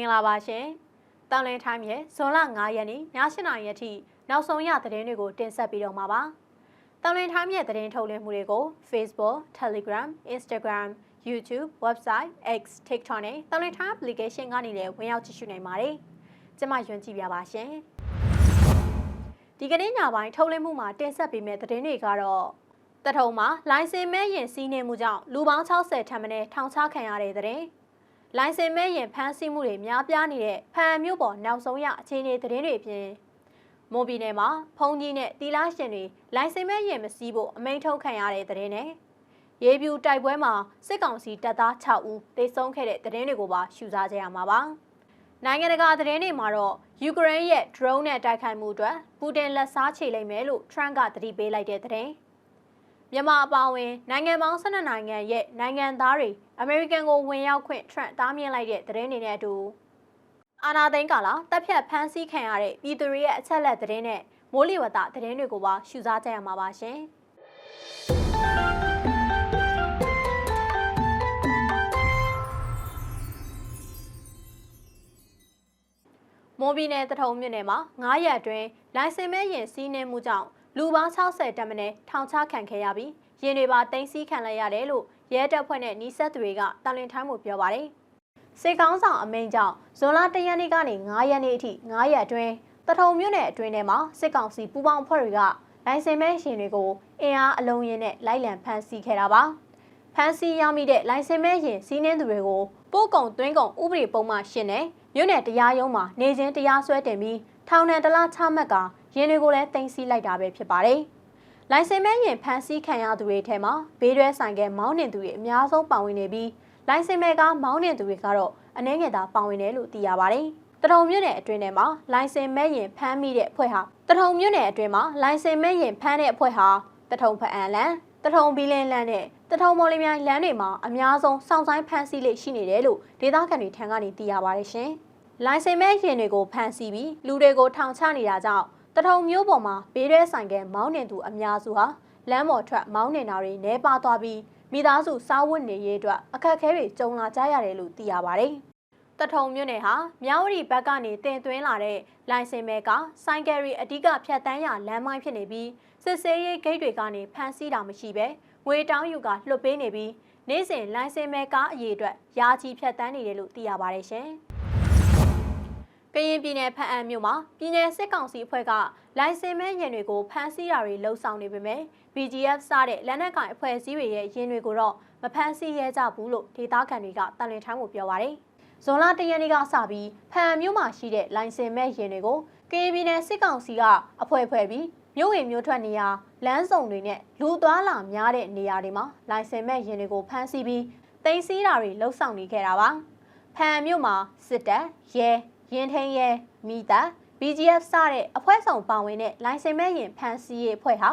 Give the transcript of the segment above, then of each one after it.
င်္ဂလာပါရှင်။တောင်လင်းထိုင်းရဲ့ဇွန်လ9ရက်နေ့ည7:00နာရီအထိနောက်ဆုံးရသတင်းတွေကိုတင်ဆက်ပေးတော့မှာပါ။တောင်လင်းထိုင်းရဲ့သတင်းထုတ်လွှင့်မှုတွေကို Facebook, Telegram, Instagram, YouTube, website, X, TikTok နဲ့တောင်လင်းထိုင်း application ကနေလည်းဝင်ရောက်ကြည့်ရှုနိုင်ပါတယ်။ကျွန်မယွန်းကြည့်ပြပါရှင်။ဒီကနေ့ညပိုင်းထုတ်လွှင့်မှုမှာတင်ဆက်ပေးမယ့်သတင်းတွေကတော့တထုံမှာလိုင်စင်မဲ့ရင်စီးနှင်းမှုကြောင့်လူပေါင်း60ထပ်မံထောင်ချခံရတဲ့တဲ့။ လိုင်စင်မဲ့ရင်ဖမ်းဆီးမှုတွေများပြားနေတဲ့ဖန်မြို့ပေါ်နောက်ဆုံးရအခြေအနေသတင်းတွေပြင်မိုးဘီနယ်မှာဖုန်ကြီးနဲ့တီလာရှင်တွေလိုင်စင်မဲ့ရင်မစီးဖို့အမိန့်ထုတ်ခံရတဲ့သတင်းနဲ့ရေပြူတိုက်ပွဲမှာစစ်ကောင်စီတပ်သား6ဦးသေဆုံးခဲ့တဲ့သတင်းတွေကိုပါရှုစားကြရမှာပါ။နိုင်ငံတကာသတင်းတွေမှာတော့ယူကရိန်းရဲ့ drone နဲ့တိုက်ခိုက်မှုအတွက်ပူတင်လက်စားချေလိုက်မယ်လို့ Trump ကသတိပေးလိုက်တဲ့သတင်း။ မြန်မာအပါအဝင်နိုင်ငံပေါင်း12နိုင်ငံရဲ့နိုင်ငံသားတွေအမေရိကန်ကိုဝင်ရောက်ခွင့်ထရန့်တားမြစ်လိုက်တဲ့သတင်းတွေနဲ့အတူအာနာသိန်းကာလာတပ်ဖြတ်ဖမ်းဆီးခံရတဲ့ပြည်သူတွေရဲ့အချက်လက်သတင်းနဲ့မိုးလေဝသသတင်းတွေကိုပါရှုစားကြရမှာပါရှင်။မိုးဘီနယ်တထုံမြို့နယ်မှာ9ရက်အတွင်းလိုင်စင်မဲရင်စီးနှင်းမှုကြောင့် လူပေါင်း60တက်မနဲ့ထောင်ချခံခဲ့ရပြီးရင်တွေပါတင်စီခံလိုက်ရတယ်လို့ရဲတပ်ဖွဲ့နဲ့နီးစပ်သူတွေကတန်လင်ထိုင်းမှုပြောပါတယ်။စေကောင်းဆောင်အမိန်ကြောင့်ဇွန်လ၁ရက်နေ့ကနေ9ရက်နေ့အထိ9ရက်အတွင်းတထုံမြို့နယ်အတွင်းထဲမှာစစ်ကောင်စီပူးပေါင်းအဖွဲ့တွေကလိုင်စင်မဲရှင်တွေကိုအင်အားအလုံးရင်းနဲ့လိုက်လံဖမ်းဆီးခဲ့တာပါ။ဖမ်းဆီးရမိတဲ့လိုင်စင်မဲရှင်စီးနှင်းသူတွေကိုပို့ကုံသွင်းကုံဥပဒေပုံမှန်ရှင်းနဲ့မြို့နယ်တရားရုံးမှာနေချင်းတရားစွဲတင်ပြီးထောင်ဒဏ်တစ်လချမှတ်ကာ ရင်တွေကိုလည်းတင်စီလိုက်တာပဲဖြစ်ပါတယ်။လိုင်စင်မဲ့ရင်ဖမ်းဆီးခံရသူတွေထဲမှာဘေးရွဲဆိုင်ကမောင်းနှင်သူတွေအများဆုံးပါဝင်နေပြီးလိုင်စင်မဲ့ကမောင်းနှင်သူတွေကတော့အနှဲငယ်သာပါဝင်တယ်လို့သိရပါတယ်။တထုံမြို့နယ်အတွင်းထဲမှာလိုင်စင်မဲ့ရင်ဖမ်းမိတဲ့အဖွဲ့ဟာတထုံမြို့နယ်အတွင်းမှာလိုင်စင်မဲ့ရင်ဖမ်းတဲ့အဖွဲ့ဟာတထုံဖအံလန်တထုံဘီလင်းလန်းနဲ့တထုံမော်လမြိုင်လမ်းတွေမှာအများဆုံးစောင့်ဆိုင်ဖမ်းဆီးလေးရှိနေတယ်လို့ဒေသခံတွေထံကနေသိရပါတယ်ရှင်။လိုင်စင်မဲ့ရင်တွေကိုဖမ်းဆီးပြီးလူတွေကိုထောင်ချနေတာကြောင့် တထုံမျိုးပေါ်မှာဘေးရဲဆိုင်ကမောင်းနှင်သူအများစုဟာလမ်းပေါ်ထွက်မောင်းနှင်တာတွေနဲပါသွားပြီးမိသားစုစားဝတ်နေရေးအတွက်အခက်အခဲတွေကြုံလာကြရတယ်လို့သိရပါတယ်။တထုံမြို့နယ်ဟာမြဝတီဘက်ကနေတင်သွင်းလာတဲ့လိုင်စင်မဲကဆိုင်ကယ်ရီအဓိကဖြတ်တန်းရလမ်းမိုင်းဖြစ်နေပြီးစစ်ဆေးရေးဂိတ်တွေကနေဖမ်းဆီးတာမရှိပဲငွေတောင်းယူကလွှတ်ပေးနေပြီးနေ့စဉ်လိုင်စင်မဲကားအရေးအတွက်ယာချီဖြတ်တန်းနေတယ်လို့သိရပါတယ်ရှင်။ ကရင်ပြည်နယ်ဖအံမြို့မှာပြည်နယ်စစ်ကောင်စီအဖွဲ့ကလိုင်စင်မဲရင်တွေကိုဖမ်းဆီးတာတွေလှုံ့ဆော်နေပေမဲ့ BGF စတဲ့လက်နက်ကိုင်အဖွဲ့အစည်းတွေရဲ့ရင်တွေကိုတော့မဖမ်းဆီးရဲကြဘူးလို့ဒေသခံတွေကတန်လင်ထမ်းကိုပြောပါရယ်။ဇွန်လ၁ရက်နေ့ကစပြီးဖအံမြို့မှာရှိတဲ့လိုင်စင်မဲရင်တွေကိုကရင်ပြည်နယ်စစ်ကောင်စီကအဖွဲ့ဖွဲ့ပြီးမြို့ဝင်မြို့ထွက်နေရာလမ်းစုံတွေနဲ့လူသွားလာများတဲ့နေရာတွေမှာလိုင်စင်မဲ့ရင်တွေကိုဖမ်းဆီးပြီးတင်စီးတာတွေလှုပ်ဆောင်နေခဲ့တာပါ။ဖန်မြို့မှာစစ်တပ်ရဲ ရင်ထိန်ရဲမိသား BGF စတဲ့အဖွဲ့ဆောင်ပါဝင်တဲ့လိုင်စင်မဲ့ရင်ဖန်စီရေးအဖွဲ့ဟာ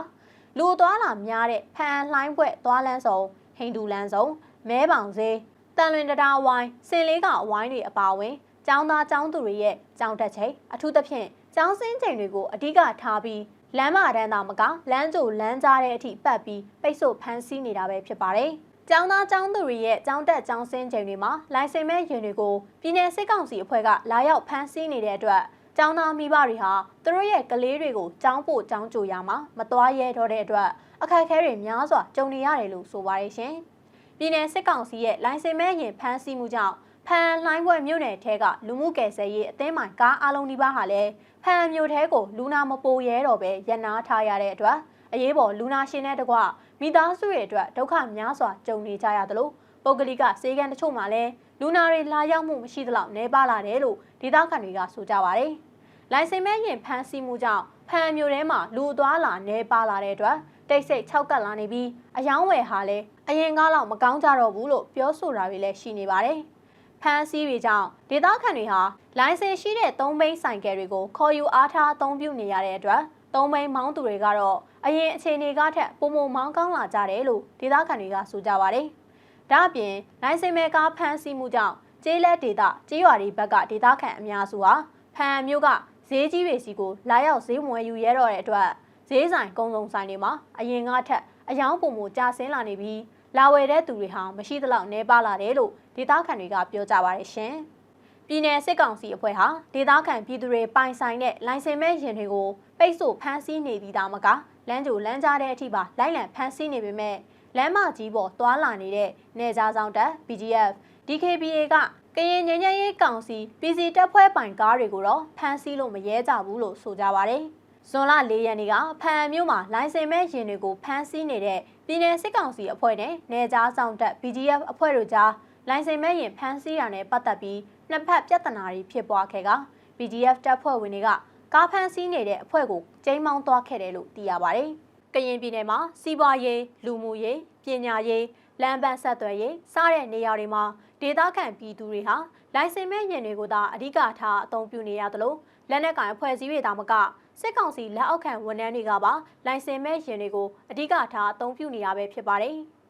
လူသွားလာများတဲ့ဖန်လှိုင်းဘွဲ့သွားလန်းဆောင်ဟိန္ဒူလန်းဆောင်မဲပေါင်စေးတန်လွင်တရားဝိုင်းစင်လေးကအဝိုင်းတွေအပါအဝင်ကျောင်းသားကျောင်းသူတွေရဲ့ကျောင်းတက်ချိန်အထူးသဖြင့်ကျောင်းစင်းချိန်တွေကိုအဓိကထားပြီးလမ်းမတန်းသာမကလမ်းကြိုလမ်းကြားတဲ့အထိပတ်ပြီးပိတ်ဆို့ဖမ်းဆီးနေတာပဲဖြစ်ပါတယ်။ ကျောင်းသားကျောင်းသူတွေရဲ့ကျောင်းတက်ကျောင်းဆင်းချိန်တွေမှာလိုင်စင်မဲ့ရင်တွေကိုပြည်내စစ်ကောင်စီအဖွဲ့ကလာရောက်ဖမ်းဆီးနေတဲ့အတွက်ကျောင်းသားမိဘတွေဟာသူတို့ရဲ့ကလေးတွေကိုကျောင်းပို့ကျောင်းကြိုရမှာမသွားရဲတော့တဲ့အတွက်အခက်အခဲတွေများစွာကြုံနေရတယ်လို့ဆိုပါတယ်ရှင်။ပြည်내စစ်ကောင်စီရဲ့လိုင်စင်မဲ့ရင်ဖမ်းဆီးမှုကြောင့်ဖန်လှိုင်းဘွဲမြို့နယ်ထဲကလူမှုကယ်ဆယ်ရေးအသင်းမှကားအလုံးဒီပါဟာလည်းဖန်မြို့ထဲကိုလူနာမပိုရဲတော့ပဲရန်နာထားရတဲ့အတွက်အရေးပေါ်လူနာရှင်တဲ့တကွ မိသားစုရဲ့အတွက်ဒုက္ခများစွာကြုံနေကြရသလိုပုဂ္ဂလိကစေကံတချို့မှာလည်းလူနာတွေလာရောက်မှုမရှိသလောက်နှဲပါလာတယ်လို့ဒေသခံတွေကဆိုကြပါတယ်။လိုင်စင်မဲရင်ဖမ်းဆီးမှုကြောင့်ဖန်မျိုးထဲမှာလူသွားလာနှဲပါလာတဲ့အတွက်တိတ်ဆိတ်၆ကတ်လာနေပြီးအယောင်းဝယ်ဟာလည်းအရင်ကားလောက်မကောင်းကြတော့ဘူးလို့ပြောဆိုတာတွေလည်းရှိနေပါတယ်။ဖမ်းဆီးတွေကြောင့်ဒေသခံတွေဟာလိုင်စင်ရှိတဲ့သုံးဘိန်းဆိုင်ကယ်တွေကိုခေါ်ယူအားထားအသုံးပြုနေရတဲ့အတွက် သုံးဘိန်းမောင်းသူတွေကတော့အရင်အခြေအနေကထက်ပုံမမောင်းကောင်းလာကြတယ်လို့ဒေသခံတွေကဆိုကြပါတယ်။ဒါ့အပြင်နိုင်စင်မဲကားဖမ်းဆီးမှုကြောင့်ကျေးလက်ဒေသကျေးရွာတွေဘက်ကဒေသခံအများစုဟာဖန်မျိုးကဈေးကြီးတွေစီကိုလာရောက်ဈေးမွေယူရတော့တဲ့အတွက်ဈေးဆိုင်ကုန်းစုံဆိုင်တွေမှာအရင်ကထက်အယောင်ပုံမကျဆင်းလာနေပြီးလာဝယ်တဲ့သူတွေဟာမရှိသလောက်နှဲပါလာတယ်လို့ဒေသခံတွေကပြောကြပါတယ်ရှင်။ပြည်내စစ်ကောင်စီအဖွဲ့ဟာဒေသခံပြည်သူတွေပိုင်ဆိုင်တဲ့လိုင်စင်မဲ့ရင်တွေကို ပိတ်ဆို့ဖမ်းဆီးနေပြီးသားမကလမ်းကြိုလမ်းကြားတဲ့အထိပါလိုက်လံဖမ်းဆီးနေပေမဲ့လမ်းမကြီးပေါ်သွာလာနေတဲ့နေကြားဆောင်တပ် BGF DKBA ကကရင်ငញ្ញရေးကောင်စီ PC တပ်ဖွဲ့ပိုင်ကားတွေကိုတော့ဖမ်းဆီးလို့မရဲကြဘူးလို့ဆိုကြပါတယ်။ဇွန်လ၄ရက်နေ့ကဖန်မြို့မှာလိုင်စင်မဲ့ရင်တွေကိုဖမ်းဆီးနေတဲ့ပြည်내စစ်ကောင်စီအဖွဲ့နဲ့နေကြားဆောင်တပ် BGF အဖွဲ့တို့ကြားလိုင်စင်မဲ့ရင်ဖမ်းဆီးတာနဲ့ပတ်သက်ပြီးနှစ်ဖက်ပြဿနာတွေဖြစ်ပွားခဲ့က BGF တပ်ဖွဲ့ဝင်တွေက ကားဖမ်းဆီးနေတဲ့အဖွဲ့ကိုကျိမ်းမောင်းသွားခဲ့တယ်လို့သိရပါတယ်။ကရင်ပြည်နယ်မှာစီးပွားရေးလူမှုရေးပညာရေးလမ်းပန်းဆက်သွယ်ရေးစတဲ့နေရာတွေမှာဒေသခံပြည်သူတွေဟာလိုင်စင်မဲ့ရင်တွေကိုသာအဓိကထားအသုံးပြုနေရသလိုလက်နက်ကင်အဖွဲ့အစည်းတွေသာမကစစ်ကောင်စီလက်အောက်ခံဝန်ထမ်းတွေကပါလိုင်စင်မဲ့ရင်တွေကိုအဓိကထားအသုံးပြုနေရပဲဖြစ်ပါတယ်။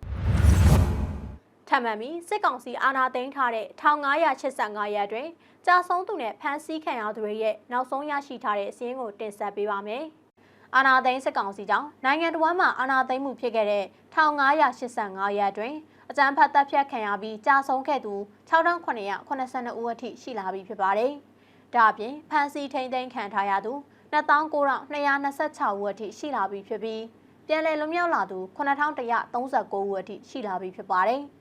ထပ်မံပြီးစစ်ကောင်စီအာဏာသိမ်းထားတဲ့1585ရက်တွင်ကြာဆုံးသူနဲ့ဖမ်းဆီးခံရသူတွေရဲ့နောက်ဆုံးရရှိထားတဲ့စီးရင်ကိုတင်ဆက်ပေးပါမယ်။အာဏာသိမ်းစစ်ကောင်စီကြောင့်နိုင်ငံတော်မှာအာဏာသိမ်းမှုဖြစ်ခဲ့တဲ့1585ရက်တွင်အကြမ်းဖက်တပ်ဖြတ်ခံရပြီးကြာဆုံးခဲ့သူ6982ဦးအထိရှိလာပြီဖြစ်ပါတယ်။ဒါအပြင်ဖမ်းဆီးထိန်းသိမ်းခံထားရသူ2926ဦးအထိရှိလာပြီဖြစ်ပြီးပြန်လည်လွတ်မြောက်လာသူ9139ဦးအထိရှိလာပြီဖြစ်ပါတယ်။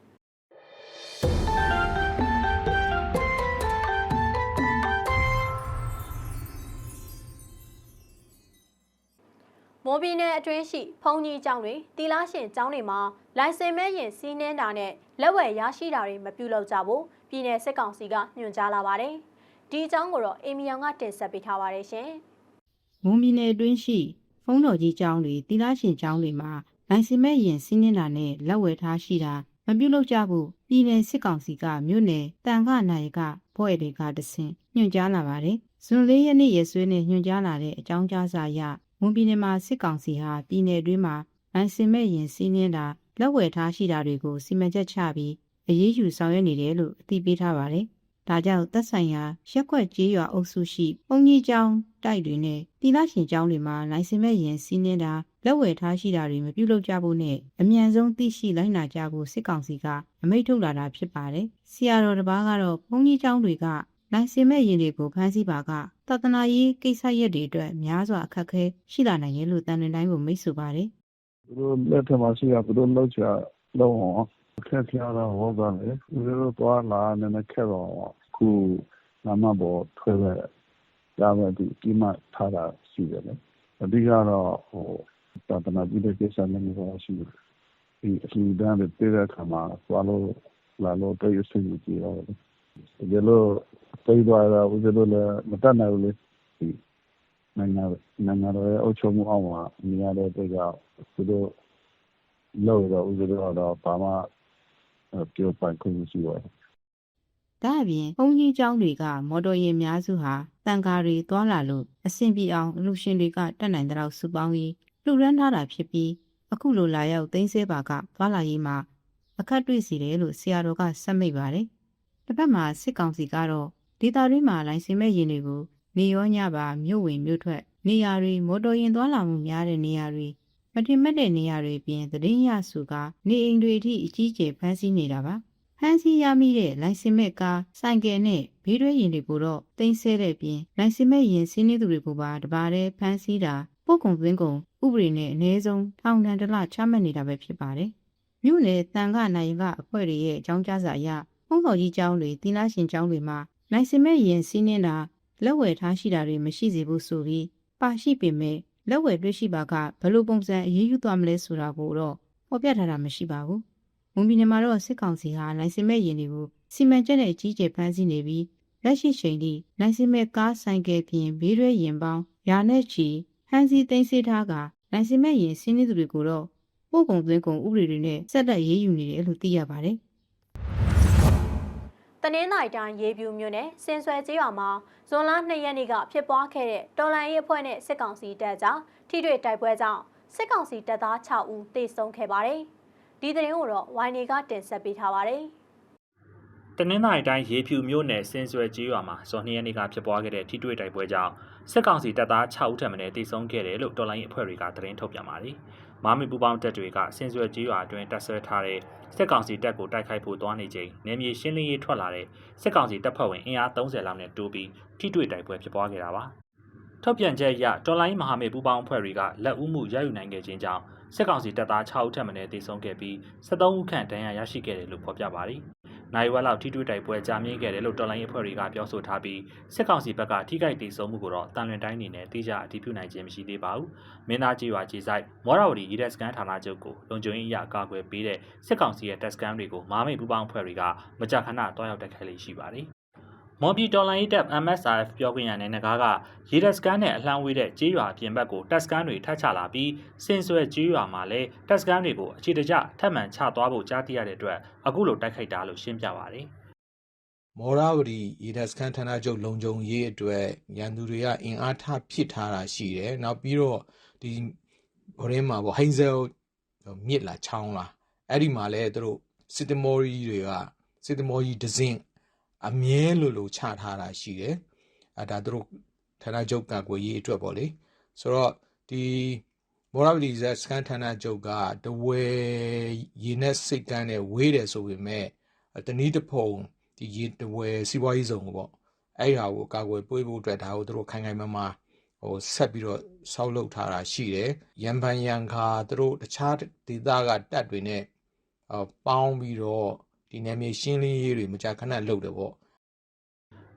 မော်ဘီနယ်အတွင်းရှိဖုန်ကြီးကျောင်းတွေတီလာရှင်ကျောင်းတွေမှာလိုင်စင်မဲ့ရင်စီးနှင်းတာနဲ့လက်ဝယ်ရရှိတာတွေမပြုလုပ်ကြဘူးပြည်내စစ်ကောင်စီကညွှန်ကြားလာပါတယ်။ဒီအကြောင်းကိုတော့အေမီယောင်ကတင်ဆက်ပေးထားပါတယ်ရှင်။မွန်ပြည်နယ်အတွင်းရှိဖုံးတော်ကြီးကျောင်းတွေတီလာရှင်ကျောင်းတွေမှာလိုင်စင်မဲ့ရင်စီးနှင်းတာနဲ့လက်ဝယ်ထားရှိတာမပြုလုပ်ကြဘူးပြည်နယ်စစ်ကောင်စီကမြို့နယ်တန်ခနိုင်ကဖွဲ့တွေကတဆင့်ညွှန်ကြားလာပါတယ်။ဇွန်၄ရက်နေ့ရက်စွဲနဲ့ညွှန်ကြားလာတဲ့အကြောင်းကြားစာအရ မွန်ပြည်နယ်မှာစစ်ကောင်စီဟာပြည်နယ်အတွင်းမှာလိုင်စင်မဲ့ရင်စီးနှင်းတာလက်ဝယ်ထားရှိတာတွေကိုစီမံချက်ချပြီးအရေးယူဆောင်ရွက်နေတယ်လို့အသိပေးထားပါတယ်။ဒါကြောင့်သက်ဆိုင်ရာရက်ွက်ကြေးရွာအုပ်စုရှိပုံကြီးကျောင်းတိုက်တွေနဲ့တီလာရှင်ကျောင်းတွေမှာလိုင်စင်မဲ့ရင်စီးနှင်းတာလက်ဝယ်ထားရှိတာတွေမပြုလုပ်ကြဖို့နဲ့အမြန်ဆုံးသိရှိလိုက်နာကြဖို့စစ်ကောင်စီကအမိန့်ထုတ်လာတာဖြစ်ပါတယ်။ဆီယာတော်တစ်ပါးကတော့ပုံကြီးကျောင်းတွေကလိုင်စင်မဲ့ရင်တွေကိုဖမ်းဆီးပါက သာသနာရေးကိစ္စရက်တွေအတွက်များစွာအခက်အခဲရှိလာနိုင်ရဲ့လို့တန်လွင်တိုင်းကိုမိတ်ဆိုပါတယ်သူတို့လက်ထက်မှာရှိရသူတို့လောက်ချာလုံးအောင်အခက်ခဲတော့ဟုတ်ပါလေသူတို့သွားလာနေနေခက်တော့ခုနာမဘောထွဲပဲဒါမှဒီဒီမှာထားတာရှိတယ်လေအဓိကတော့ဟိုသာသနာပြုတဲ့ကိစ္စနဲ့မျိုးရှိတယ်ဒီအလှူဒန်းတွေတည်တဲ့အခါမှာသွားလို့လာလို့တိတ်အဆင်ကြီးရောဒီလို တိတ်သွားတာဦးဇင်းတို့လည်း မတတ်နိုင်ဘူးလေဒီနိုင်ငံနိုင်ငံတော်ရဲ့ အုပ်ချုပ်မှုအောက်မှာ နေရတဲ့အတွက်ကြောင့် သူတို့လောက်တော့ ဦးဇင်းတို့ကတော့ ဘာမှ ပြောပိုင်ခွင့်မရှိပါဘူး။ဒါအပြင် ဘုံကြီးကျောင်းတွေက မော်တော်ယာဉ်များစုဟာတန်ကားတွေ သွားလာလို့ အဆင်ပြေအောင် အလူရှင်တွေကတက်နိုင်တဲ့လောက် စုပေါင်းပြီး လှူဒန်းထားတာဖြစ်ပြီး အခုလို လာရောက်သိမ်းဆဲပါက သွားလာရေးမှာ အခက်တွေ့စီတယ်လို့ ဆရာတော်က ဆက်မိတ်ပါတယ်။ တစ်ဖက်မှာစစ်ကောင်စီကတော့ဒေတာတွင်းမှာလိုင်စင်မဲ့ရင်တွေကိုနေရောညပါမြို့ဝင်မြို့ထွက်နေရာတွေမော်တော်ယာဉ်သွားလာမှုများတဲ့နေရာတွေမတင်မတ်တဲ့နေရာတွေပြင်သတင်းရစုကနေအိမ်တွေအထိအကြီးကျယ်ဖမ်းဆီးနေတာပါ။ဖမ်းဆီးရမိတဲ့လိုင်စင်မဲ့ကားဆိုင်ကယ်နဲ့ဘေးတွဲယာဉ်တွေကိုတော့တင်ဆဲတဲ့ပြင်လိုင်စင်မဲ့ယာဉ်စီးနေသူတွေကိုပါတပါးတည်းဖမ်းဆီးတာပို့ကုန်သွင်းကုန်ဥပဒေနဲ့အ ਨੇ ဆုံးထောင်ဒဏ်တစ်လချမှတ်နေတာပဲဖြစ်ပါတယ်။မြို့နယ်တန်ခနိုင်ကအဖွဲ့တွေရဲ့အကြောင်းကြားစာအရဖုံး တော်ကြီးကျောင်းတွေတီလာရှင်ကျောင်းတွေမှာလိုင်စင်မဲ့ယာဉ်စီးနေတာလက်ဝယ်ထားရှိတာတွေမရှိစေဘူးဆိုပြီးပါရှိပေမဲ့လက်ဝယ်တွေ့ရှိပါကဘယ်လိုပုံစံအရေးယူသွားမလဲဆိုတာကိုတော့ဖော်ပြထားတာမရှိပါဘူး။မွန်ပြည်နယ်မှာတော့စစ်ကောင်စီဟာလိုင်စင်မဲ့ယာဉ်တွေကိုစီမံချက်နဲ့အကြီးကျယ်ဖမ်းဆီးနေပြီးလက်ရှိချိန်ထိလိုင်စင်မဲ့ကားဆိုင်ကယ်ပြင်ဘေးရွဲယာဉ်ပေါင်းရာနဲ့ချီဟန်စီသိမ်းဆည်းထားကလိုင်စင်မဲ့ယာဉ်စီးနေသူတွေကိုတော့ပို့ကုန်သွင်းကုန်ဥပဒေတွေနဲ့ဆက်လက်ရေးယူနေတယ်လို့သိရပါတယ်။ တနင်္လာရီတိုင်းရေပြူမြို့နယ်စင်ဆွဲကျေးရွာမှာဇွန်လ2ရက်နေ့ကဖြစ်ပွားခဲ့တဲ့တော်လန်ရေးအဖွဲ့နဲ့စစ်ကောင်စီတပ်ကြားထိတွေ့တိုက်ပွဲကြောင့်စစ်ကောင်စီတပ်သား6ဦးသေဆုံးခဲ့ပါတယ်။ဒီသတင်းကိုတော့ဝိုင်းနေကတင်ဆက်ပေးထားပါတယ်။တနင်္သာရီတိုင်းရေဖြူမြို့နယ်စင်ဆွဲကြီးရွာမှာဇွန်၂ရက်နေ့ကဖြစ်ပွားခဲ့တဲ့ထိတွေ့တိုက်ပွဲကြောင့် စစ်ကောင်စီတပ်သား6ဦးထပ်မံတေဆုံးခဲ့တယ်လို့တော်လိုင်းအဖွဲ့တွေကသတင်းထုတ်ပြန်ပါတယ်။မာမီပူပေါင်းတပ်တွေကစင်ဆွဲကြီးရွာအတွင်းတပ်ဆွဲထားတဲ့စစ်ကောင်စီတပ်ကိုတိုက်ခိုက်ဖို့သွားနေချိန်နေမြေရှင်းလင်းရေးထွက်လာတဲ့စစ်ကောင်စီတပ်ဖွဲ့ဝင်အင်အား30လောက်နဲ့တိုးပြီးထိတွေ့တိုက်ပွဲဖြစ်ပွားခဲ့တာပါ။ထုတ်ပြန်ချက်အရတော်လိုင်းမဟာမိတ်ပူပေါင်းအဖွဲ့တွေကလက်ဦးမှုရယူနိုင်ခဲ့ခြင်းကြောင့်စစ်ကောင်စီတပ်သား6ဦးထပ်မံတေဆုံးခဲ့ပြီး73ဦးခန့်ဒဏ်ရာရရှိခဲ့တယ်လို့ဖော်ပြပါတယ်။ နိုင်ဝက်လောက်ထိတွေ့တိုက်ပွဲကြာမြင့်ခဲ့တယ်လို့တော်လိုင်းအဖွဲ့တွေကပြောဆိုထားပြီးစစ်ကောင်စီဘက်ကထိခိုက်ဒေဆုံးမှုကိုတော့တန်လွင်တိုင်းအနေနဲ့တိကျအတည်ပြုနိုင်ခြင်းမရှိသေးပါဘူး။မင်းသားကြီးရွာကြီးဆိုင်မော်ရဝတီရီဒက်စကန်ဌာနချုပ်ကိုလုံခြုံရေးအရာကာကွယ်ပေးတဲ့စစ်ကောင်စီရဲ့တပ်စကန်တွေကိုမာမိတ်ပူပေါင်းအဖွဲ့တွေကမကြာခဏတွားရောက်တိုက်ခိုက်လေ့ရှိပါတယ်။ မော်ဘီတော်လိုင်းတပ် MSRF ပြောခွင့်ရတဲ့နဂါကရီဒက်စကန်နဲ့အလှမ်းဝေးတဲ့ကြေးရွာအပြင်ဘက်ကိုတပ်စကန်တွေထပ်ချလာပြီးစင်ဆွဲကြေးရွာမှာလည်းတပ်စကန်တွေကိုအခြေတကျထပ်မံချသွားဖို့ကြားသိရတဲ့အတွက်အခုလိုတိုက်ခိုက်တာလို့ရှင်းပြပါတယ်။မောရဝတီရေတပ်စခန်းဌာနချုပ်လုံခြုံရေးအတွက်ရန်သူတွေကအင်အားထားဖြစ်ထားတာရှိတယ်။နောက်ပြီးတော့ဒီဟိုရင်းမှာပေါ့ဟိန်းဇဲမြစ်လာချောင်းလာအဲ့ဒီမှာလဲသူတို့စစ်တမောကြီးတွေကစစ်တမောကြီးဒဇင် အမြဲလိုလိုချထားတာရှိတယ်။အဲဒါသူတို့ဌာနချုပ်ကာကွယ်ရေးအတွက်ပေါ့လေ။ဆိုတော့ဒီမောရဝတီဇက်စကန်ဌာနချုပ်ကတဝဲရေနက်စိတ်ကန်းနဲ့ဝေးတယ်ဆိုပေမဲ့တနည်းတစ်ဖုံဒီရေတဝဲစီးပွားရေးဆောင်ကိုပေါ့အဲ့ဟာကိုကာကွယ်ပေးဖို့အတွက်ဒါကိုသူတို့ခိုင်ခိုင်မာမာဟိုဆက်ပြီးတော့ဆောက်လုပ်ထားတာရှိတယ်ရန်ပန်ရန်ခါသူတို့တခြားဒေသကတက်တွေနဲ့ဟပေါင်းပြီးတော့ ဒီနယ်မြေရှင်းလင်းရေးတွေမကြာခဏလုပ်တယ်ပေါ့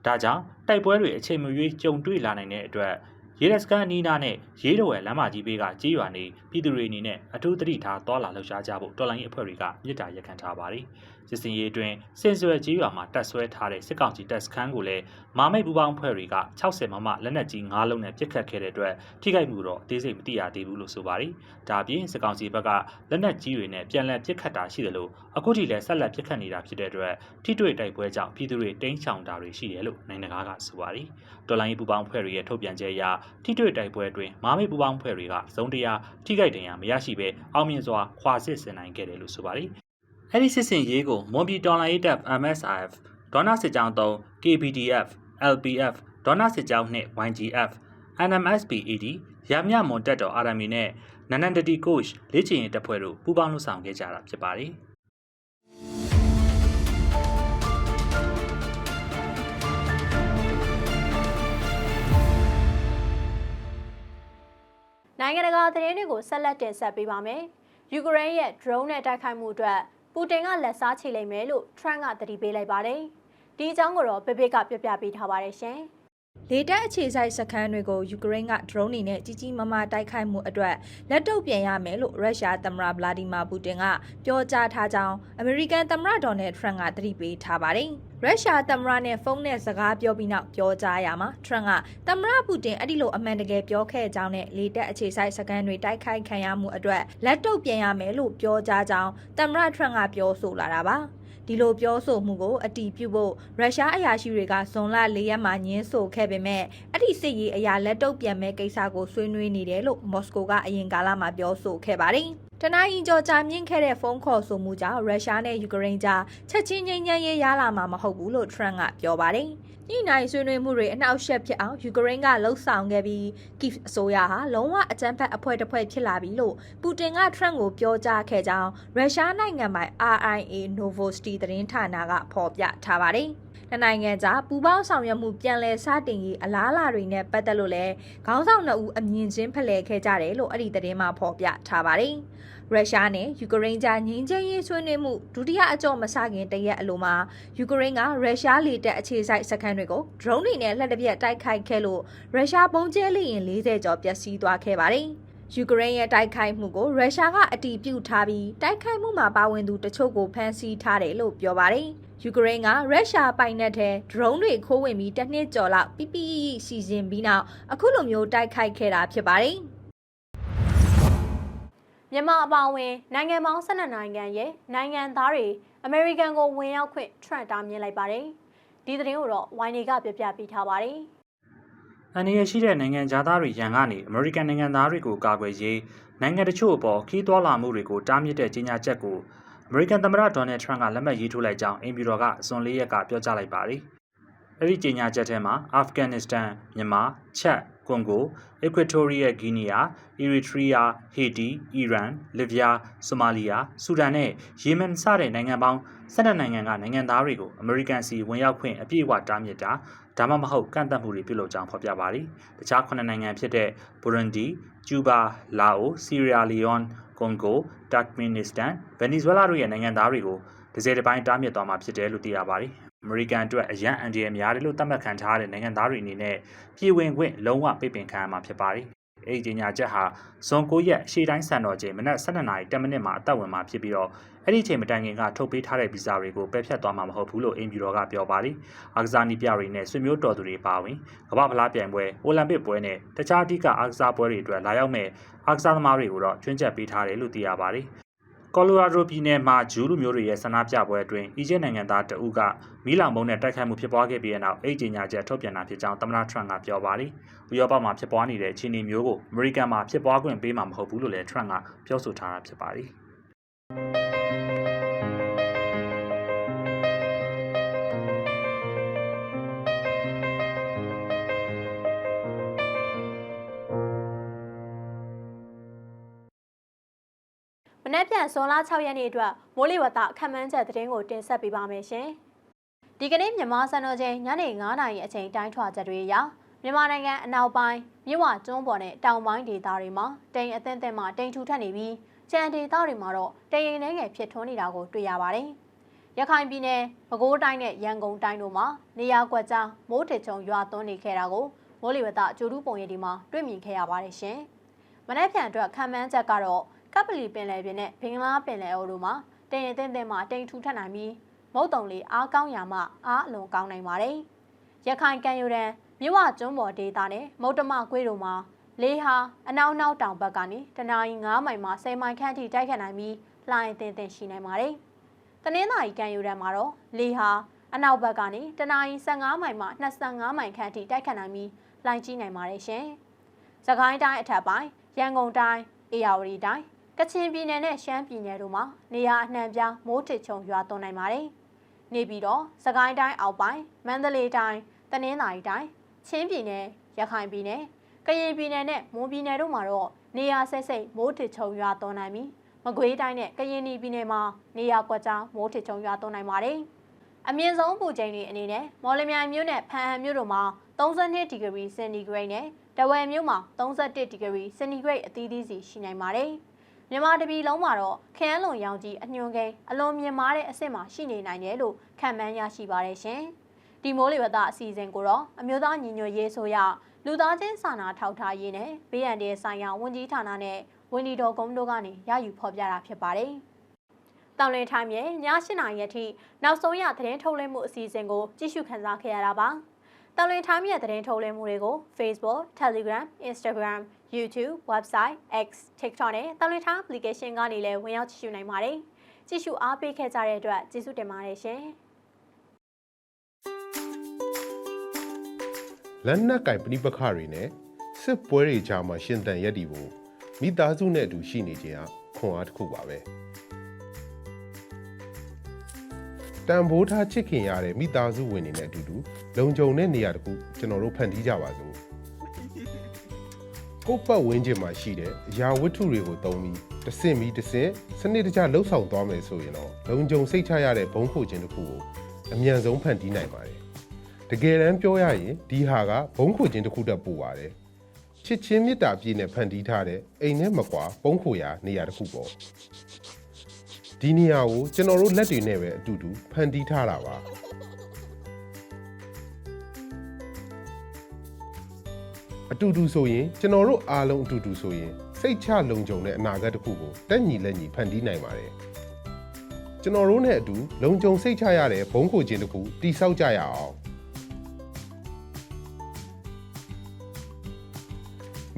ဒါကြောင့်တိုက်ပွဲတွေအချိန်မရွေးကြုံတွေ့လာနိုင်တဲ့အတွက်ရေဒက်စကန်အနီးနားနဲ့ရေးတော်ဝယ်လမ်းမကြီးဘေးကကြေးရွာနေပြည်သူတွေအနေနဲ့အထူးသတိထားသွားလာလှုပ်ရှားကြဖို့တော်လိုင်းအဖွဲ့တွေကမြစ်တာရက်ခံထားပါတယ်။ စစ်စင်ရေးအတွင်းစင်ဆွဲကြေးရွာမှာတပ်ဆွဲထားတဲ့စစ်ကောင်စီတပ်စခန်းကိုလည်းမာမိတ်ပူပေါင်းအဖွဲ့တွေက60မမလက်နက်ကြီး9လုံးနဲ့ပစ်ခတ်ခဲ့တဲ့အတွက်ထိခိုက်မှုတော့အသေးစိတ်မသိရသေးဘူးလို့ဆိုပါတယ်။ဒါအပြင်စစ်ကောင်စီဘက်ကလက်နက်ကြီးတွေနဲ့ပြန်လည်ပစ်ခတ်တာရှိတယ်လို့အခုထိလည်းဆက်လက်ပစ်ခတ်နေတာဖြစ်တဲ့အတွက်ထိတွေ့တိုက်ပွဲကြောင့်ပြည်သူတွေတိမ်းချောင်တာတွေရှိတယ်လို့နိုင်ငံတကာကဆိုပါတယ်။တော်လိုင်းပူပေါင်းအဖွဲ့တွေရဲ့ထုတ်ပြန်ချက်အရထိတွေ့တိုက်ပွဲအတွင်းမာမိတ်ပူပေါင်းဖွဲ့တွေကဇုံတရာထိခိုက်ဒဏ်ရာမရရှိဘဲအောင်မြင်စွာခွာစစ်ဆင်နိုင်ခဲ့တယ်လို့ဆိုပါတယ်။ အဲဒီစစ်စင်ရေးကိုမွန်ပြည်တော်လိုင်းတပ် MSIF ဒေါနာစစ်ကြောင်း3 KPDF LPF ဒေါနာစစ်ကြောင်း2 YGF NMSPED ရမြမွန်တက်တော် RMA နဲ့နနန္တတီကိုရှ်လေ့ကျင့်ရေးတပ်ဖွဲ့တို့ပူးပေါင်းလှုပ်ဆောင်ခဲ့ကြတာဖြစ်ပါတယ်။နိုင်ငံတကာသတင်းတွေကိုဆက်လက်တင်ဆက်ပေးပါမယ်။ယူကရိန်းရဲ့ drone နဲ့တိုက်ခိုက်မှုအတွက် ပူတင်ကလက်စားချေလိမ့်မယ်လို့ Trump ကသတိပေးလိုက်ပါတယ်။ဒီအကြောင်းကိုတော့ဘေဘေကပြပြပေးထားပါတယ်ရှင်။ လေတပ်အခြေစိုက်စခန်းတွေကိုယူကရိန်းက drone တွေနဲ့ကြီးကြီးမားမားတိုက်ခိုက်မှုအတွက်လက်တုပ်ပြန်ရမယ်လို့ရုရှားသမ္မတဗလာဒီမာပူတင်ကပြောကြားထားကြောင်းအမေရိကန်သမ္မတဒေါ်နယ်ထရန့်ကသတိပေးထားပါတယ်။ရုရှားသမ္မတနဲ့ဖုန်းနဲ့စကားပြောပြီးနောက်ပြောကြားရမှာထရန့်ကသမ္မတပူတင်အဲ့ဒီလိုအမှန်တကယ်ပြောခဲ့ကြောင်းနဲ့လေတပ်အခြေစိုက်စခန်းတွေတိုက်ခိုက်ခံရမှုအတွက်လက်တုပ်ပြန်ရမယ်လို့ပြောကြားကြောင်းသမ္မတထရန့်ကပြောဆိုလာတာပါ။ ဒီလိုပြောဆိုမှုကိုအတီးပြုဖို့ရုရှားအရာရှိတွေကဇွန်လ၄ရက်မှာညင်းဆိုခဲ့ပေမဲ့အဲ့ဒီစစ်ရေးအရာလက်တုပ်ပြန်မဲ့ကိစ္စကိုဆွေးနွေးနေတယ်လို့မော်စကိုကအရင်ကာလမှာပြောဆိုခဲ့ပါတယ်။တနင်္ဂနွေကြော်ကြာမြင့်ခဲ့တဲ့ဖုန်းခေါ်ဆိုမှုကြောင့်ရုရှားနဲ့ယူကရိန်းကြားချက်ချင်းချင်းချင်းရေးရလာမှာမဟုတ်ဘူးလို့ထရန့်ကပြောပါတယ်။ ညှိနှိုင်းဆွေးနွေးမှုတွေအနှောက်အယှက်ဖြစ်အောင်ယူကရိန်းကလှုံ့ဆော်ခဲ့ပြီးကိဗ်အစိုးရဟာလုံးဝအကြမ်းဖက်အဖွဲ့တစ်ဖွဲ့ဖြစ်လာပြီလို့ပူတင်ကထရန့်ကိုပြောကြားခဲ့ကြောင်းရုရှားနိုင်ငံပိုင် RIA Novosti သတင်းဌာနကဖော်ပြထားပါတယ်။ နှစ်နိုင်ငံကြားပူးပေါင်းဆောင်ရွက်မှုပြန်လည်စတင်ရေးအလားအလာတွေနဲ့ပတ်သက်လို့လည်းခေါင်းဆောင်နှစ်ဦးအမြင်ချင်းဖလှယ်ခဲ့ကြတယ်လို့အဲ့ဒီသတင်းမှာဖော်ပြထားပါတယ်။ရုရှားနဲ့ယူကရိန်းကြားငြိမ်းချမ်းရေးဆွေးနွေးမှုဒုတိယအကြော့မစခင်တရက်အလိုမှာယူကရိန်းကရုရှားလေတပ်အခြေစိုက်စခန်းတွေကို drone တွေနဲ့လက်တပြက်တိုက်ခိုက်ခဲ့လို့ရုရှားပုံကျဲလေယာဉ်40ကျော်ပျက်စီးသွားခဲ့ပါတယ်။ယူကရိန်းရဲ့တိုက်ခိုက်မှုကိုရုရှားကအတီးပြုတ်ထားပြီးတိုက်ခိုက်မှုမှာပါဝင်သူတချို့ကိုဖမ်းဆီးထားတယ်လို့ပြောပါတယ်။ ယူကရိန်းကရုရှားပိုင်နက်ထဲ drone တွေခိုးဝင်ပြီးတစ်နှစ်ကျော်လောက် PPE စီစဉ်ပြီးနောက်အခုလိုမျိုးတိုက်ခိုက်ခဲ့တာဖြစ်ပါတယ်။မြန်မာအပါအဝင်နိုင်ငံပေါင်း12နိုင်ငံရဲ့နိုင်ငံသားတွေအမေရိကန်ကိုဝင်ရောက်ခွင့်ထရန့်တားမြင်လိုက်ပါတယ်။ဒီသတင်းကိုတော့ဝိုင်းနေကပြပြပေးထားပါတယ်။အန်ရရှိတဲ့နိုင်ငံသားတွေရန်ကနေအမေရိကန်နိုင်ငံသားတွေကိုကာကွယ်ရေးနိုင်ငံတချို့အပေါ်ခီးသွွာလာမှုတွေကိုတားမြစ်တဲ့ကြေညာချက်ကိုအ မေရိကန်သမ္မတဒေါ်နယ်ထရန့်ကလက်မှတ်ရေးထိုးလိုက်ကြောင်းအင်ဖြူတော်ကဇွန်၄ရက်ကပြောကြားလိုက်ပါတယ်။အဲဒီကြေညာချက်ထဲမှာအာဖဂန်နစ္စတန်၊မြန်မာ၊ချက်၊ကွန်ဂို၊အီကွေတိုးရီးယားဂီနီယာ၊အီရီထရီးယား၊ဟေတီ၊အီရန်၊လစ်ဗျား၊ဆိုမာလီယာ၊ဆူဒန်နဲ့ယီမန်စတဲ့နိုင်ငံပေါင်း၁၂နိုင်ငံကနိုင်ငံသားတွေကိုအမေရိကန်စီဝင်ရောက်ခွင့်အပြည့်အဝတားမြစ်တာဒါမှမဟုတ်ကန့်သတ်မှုတွေပြုလုပ်ကြောင်းဖော်ပြပါတယ်။တခြားခုနှစ်နိုင်ငံဖြစ်တဲ့ဘူရွန်ဒီ၊ကျူးဘာ၊လာအို၊ဆီရီယာလီယွန်၊ ကွန်ဂို၊တာကမင်နစ္စတန်၊ဗင်နီဇွဲလားတို့ရဲ့နိုင်ငံသားတွေကိုဒဇယ်တစ်ပိုင်းတားမြစ်သွားမှာဖြစ်တယ်လို့သိရပါတယ်။အမေရိကန်အတွက်အရန်အန်ဒီရများတယ်လို့သတ်မှတ်ခံထားရတဲ့နိုင်ငံသားတွေအနေနဲ့ပြည်ဝင်ခွင့်လုံးဝပိတ်ပင်ခံရမှာဖြစ်ပါတယ်။ အဲဒီကြေညာချက်ဟာဇွန်9ရက်ရှေ့တိုင်းစံတော်ချိန်မနက်12နာရီ10မိနစ်မှာအသက်ဝင်မှာဖြစ်ပြီးတော့အဲ့ဒီချိန်မတိုင်ခင်ကထုတ်ပေးထားတဲ့ဗီဇာတွေကိုပယ်ဖျက်သွားမှာမဟုတ်ဘူးလို့အင်ဖြူတော်ကပြောပါတယ်။အာကစားနည်းပြတွေနဲ့ဆွေမျိုးတော်သူတွေပါဝင်ကမ္ဘာဖလားပြိုင်ပွဲ၊အိုလံပစ်ပွဲနဲ့တခြားအဓိကအားကစားပွဲတွေအတွက်လာရောက်မဲ့အားကစားသမားတွေကိုတော့ကျွမ်းကျက်ပေးထားတယ်လို့သိရပါတယ်။ ကော်လိုရာဒိုပြည်နယ်မှာဂျူးလူမျိုးတွေရဲ့ဆန္ဒပြပွဲအတွင်းအီဂျစ်နိုင်ငံသားတအုပ်ကမီးလောင်ပုံနဲ့တိုက်ခိုက်မှုဖြစ်ပွားခဲ့ပြီးတဲ့နောက်အဲ့ဒီညချက်ထုတ်ပြန်တာဖြစ်ကြောင်းသမ္မတထရန့်ကပြောပါတယ်။ဥရောပမှာဖြစ်ပွားနေတဲ့အခြေအနေမျိုးကိုအမေရိကန်မှာဖြစ်ပွားခွင့်ပေးမှာမဟုတ်ဘူးလို့လည်းထရန့်ကပြောဆိုထားတာဖြစ်ပါတယ်။ နက်ဖြန်ဇွန်လ6ရက်နေ့အတွက်မိုးလေဝသအခန့်မှန်းချက်သတင်းကိုတင်ဆက်ပေးပါမယ်ရှင်။ဒီကနေ့မြန်မာစံတော်ချိန်ညနေ9:00နာရီအချိန်တိုင်းထွာချက်တွေအရမြန်မာနိုင်ငံအနောက်ပိုင်းမြဝကျွန်းပေါ်နဲ့တောင်ပိုင်းဒေသတွေမှာတိမ်အသင့်သင့်မှတိမ်ထူထပ်နေပြီးကြံဒေသတွေမှာတော့တိမ်ရင်နှဲငယ်ဖြစ်ထွန်းနေတာကိုတွေ့ရပါတယ်။ရခိုင်ပြည်နယ်၊ပဲခူးတိုင်းနဲ့ရန်ကုန်တိုင်းတို့မှာနေရာကွက်ကြားမိုးထစ်ချုံရွာသွန်းနေခဲ့တာကိုမိုးလေဝသအကျိုးတူပုံရိပ်ဒီမှာတွေ့မြင်ခဲ့ရပါတယ်ရှင်။မနေ့ပြန်အတွက်ခံမှန်းချက်ကတော့ ကပ်ပလီပင်လယ်ပြင်နဲ့ဘင်္ဂလားပင်လယ်အော်တို့မှာတိမ်ရင်သင့်သင့်မှတိမ်ထူထပ်နိုင်ပြီးမုတ်တုံလေးအားကောင်းရာမှအားအလွန်ကောင်းနိုင်ပါတယ်။ရခိုင်ကံယူရန်မြဝကျွန်းပေါ်ဒေသနဲ့မုတ်တမကွေးတို့မှာလေဟာအနောက်နောက်တောင်ဘက်ကနေတနအီ9မိုင်မှ10မိုင်ခန့်ထိတိုက်ခတ်နိုင်ပြီးလှိုင်းအသင့်အသင့်ရှိနိုင်ပါတယ်။တနင်္သာရီကံယူရန်မှာတော့လေဟာအနောက်ဘက်ကနေတနအီ15မိုင်မှ25မိုင်ခန့်ထိတိုက်ခတ်နိုင်ပြီးလှိုင်းကြီးနိုင်ပါတယ်ရှင်။စကိုင်းတိုင်းအထက်ပိုင်းရန်ကုန်တိုင်းအေရဝတီတိုင်း ကချင်ပြည်နယ်နဲ့ရှမ်းပြည်နယ်တို့မှာနေရာအနှံ့ပြားမိုးထစ်ချုံရွာသွန်းနိုင်ပါတယ်။နေပြီးတော့စကိုင်းတိုင်းအောက်ပိုင်းမန္တလေးတိုင်းတနင်္သာရီတိုင်းချင်းပြည်နယ်ရခိုင်ပြည်နယ်ကရင်ပြည်နယ်နဲ့မွန်ပြည်နယ်တို့မှာတော့နေရာဆက်စိတ်မိုးထစ်ချုံရွာသွန်းနိုင်ပြီးမကွေးတိုင်းနဲ့ကရင်ပြည်နယ်မှာနေရာကွက်ကြားမိုးထစ်ချုံရွာသွန်းနိုင်ပါတယ်။အမြင့်ဆုံးပူချိန်တွေအနေနဲ့မော်လမြိုင်မြို့နဲ့ဖန်ဟန်မြို့တို့မှာ32ဒီဂရီစင်တီဂရိတ်နဲ့တဝယ်မြို့မှာ31ဒီဂရီစင်တီဂရိတ်အသီးသီးစီရှိနိုင်ပါတယ်။ မြန်မာတပြည်လုံးမှာတော့ခရမ်းလွန်ရောင်ကြီးအညွန်ကိန်းအလွန်မြင့်မားတဲ့အဆင့်မှာရှိနေနိုင်တယ်လို့ခံမှန်းရရှိပါတယ်ရှင်။ဒီမိုးလေဝသအစီအစဉ်ကိုတော့အမျိုးသားညီညွတ်ရေးဆိုရလူသားချင်းစာနာထောက်ထားရေးနဲ့ဘေးအန္တရာယ်ဆိုင်ရာဝန်ကြီးဌာနနဲ့ဝန်ဒီတော်ကုန်းတို့ကနေရယူဖော်ပြတာဖြစ်ပါတယ်။တောင်လင်းထိုင်းရဲ့ည8နာရီအထိနောက်ဆုံးရသတင်းထုတ်လွှင့်မှုအစီအစဉ်ကိုကြည့်ရှုခန်းစားခဲ့ရတာပါ။တောင်လင်းထိုင်းရဲ့သတင်းထုတ်လွှင့်မှုတွေကို Facebook, Telegram, Instagram, YouTube, Website, X, TikTok နဲ့တောင်လင်းထိုင်း application ကနေလည်းဝင်ရောက်ကြည့်ရှုနိုင်ပါတယ်။ကြည့်ရှုအားပေးခဲ့ကြတဲ့အတွက်ကျေးဇူးတင်ပါတယ်ရှင်။လက်နက်ကင်ပဋိပက္ခတွေနဲ့စစ်ပွဲတွေကြားမှာရှင်သန်ရက်တည်ဖို့မိသားစုနဲ့အတူရှိနေခြင်းဟာခွန်အားတစ်ခုပါပဲတန်ဖိုးထားချစ်ခင်ရတဲ့မိသားစုဝင်တွေနဲ့အတူတူလုံခြုံတဲ့နေရာတစ်ခုကျွန်တော်တို့ဖန်တီးကြပါစို့ ကိုယ့်ပတ်ဝန်းကျင်မှာရှိတဲ့အရာဝတ္ထုတွေကိုသုံးပြီးတစ်စင်ပြီးတစ်စင်စနစ်တကျလှုပ်ဆောင်သွားမယ်ဆိုရင်တော့လုံခြုံစိတ်ချရတဲ့ဘုံခိုခြင်းတစ်ခုကိုအမြန်ဆုံးဖန်တီးနိုင်ပါတယ်တကယ်တမ်းပြောရရင်ဒီဟာကဘုံခိုခြင်းတစ်ခုတည်းပို့ပါတယ်ချစ်ချင်းမေတ္တာပြည့်နဲ့ဖန်တီးထားတဲ့အိမ်နဲ့မကွာဘုံခိုရာနေရာတစ်ခုပေါ့ဒီနေရာကိုကျွန်တော်တို့လက်တွေနဲ့ပဲအတူတူဖန်တီးထားတာပါ အတူတူဆိုရင်ကျွန်တော်တို့အားလုံးအတူတူဆိုရင်စိတ်ချလုံခြုံတဲ့အနာဂတ်တစ်ခုကိုတက်ညီလက်ညီဖန်တီးနိုင်ပါတယ်ကျွန်တော်တို့နဲ့အတူလုံခြုံစိတ်ချရတဲ့ဘုံခိုခြင်းတစ်ခုတိဆောက်ကြရအောင်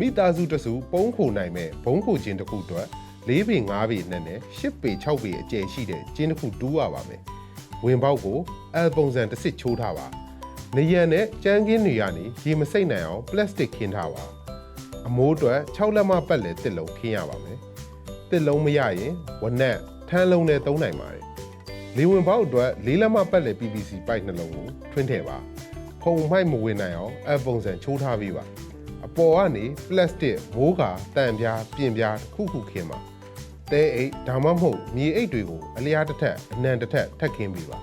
မိသားစုတစုပုံးခိုနိုင်မဲ့ဘုံခိုခြင်းတစ်ခုအတွက်၄ပေ၅ပေနဲ့နဲ့၈ပေ၆ပေအကျယ်ရှိတဲ့ကျင်းတစ်ခုတူးရပါမယ်ဝင်ပေါက်ကိုအယ်ပုံစံတစ်စစ်ချိုးထားပါ နေရံနဲ့ကြမ်းကင်းတွေကနေရေမစိမ့်နိုင်အောင်ပလတ်စတစ်ခင်းထားပါအမိုးအတွက်6လက်မပတ်လဲတစ်လုံးခင်းရပါမယ်တစ်လုံးမရရင်ဝနက်ထန်းလုံးနဲ့သုံးနိုင်ပါတယ်လေဝင်ပေါက်အတွက်လေးလက်မပတ်လည် PVC ပိုက်နှလုံးကိုထွင်းထည့်ပါဖုံမိုက်မဝင်နိုင်အောင်အပုံစံချိုးထားပေးပါအပေါ်ကနေပလတ်စတစ်မိုးကာတန်ပြားပြင်ပြားတစ်ခုခုခင်းပါတဲအိတ်ဒါမှမဟုတ်မြေအိတ်တွေကိုအလျားတစ်ထက်အနံတစ်ထက်ထပ်ခင်းပေးပါ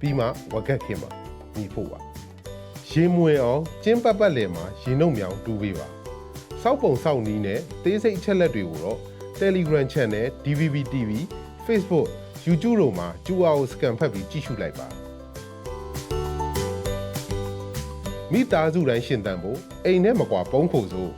ပြီးမှဝက်ကက်ခင်းပါညီဖို့ပါ ရေမွေအောင်ကျင်းပတ်ပတ်လည်မှာရေနှုတ်မြောင်တူးပေးပါစောက်ပုံစောက်နီးနဲ့သေးစိတ်အချက်လက်တွေကိုတော့ Telegram Channel DVB TV Facebook YouTube တို့မှာကျူအားကိုစကန်ဖတ်ပြီးကြည့်ရှုလိုက်ပါမိသားစုတိုင်းရှင်သန်ဖို့အိမ်နဲ့မကွာပုံးဖို့စို့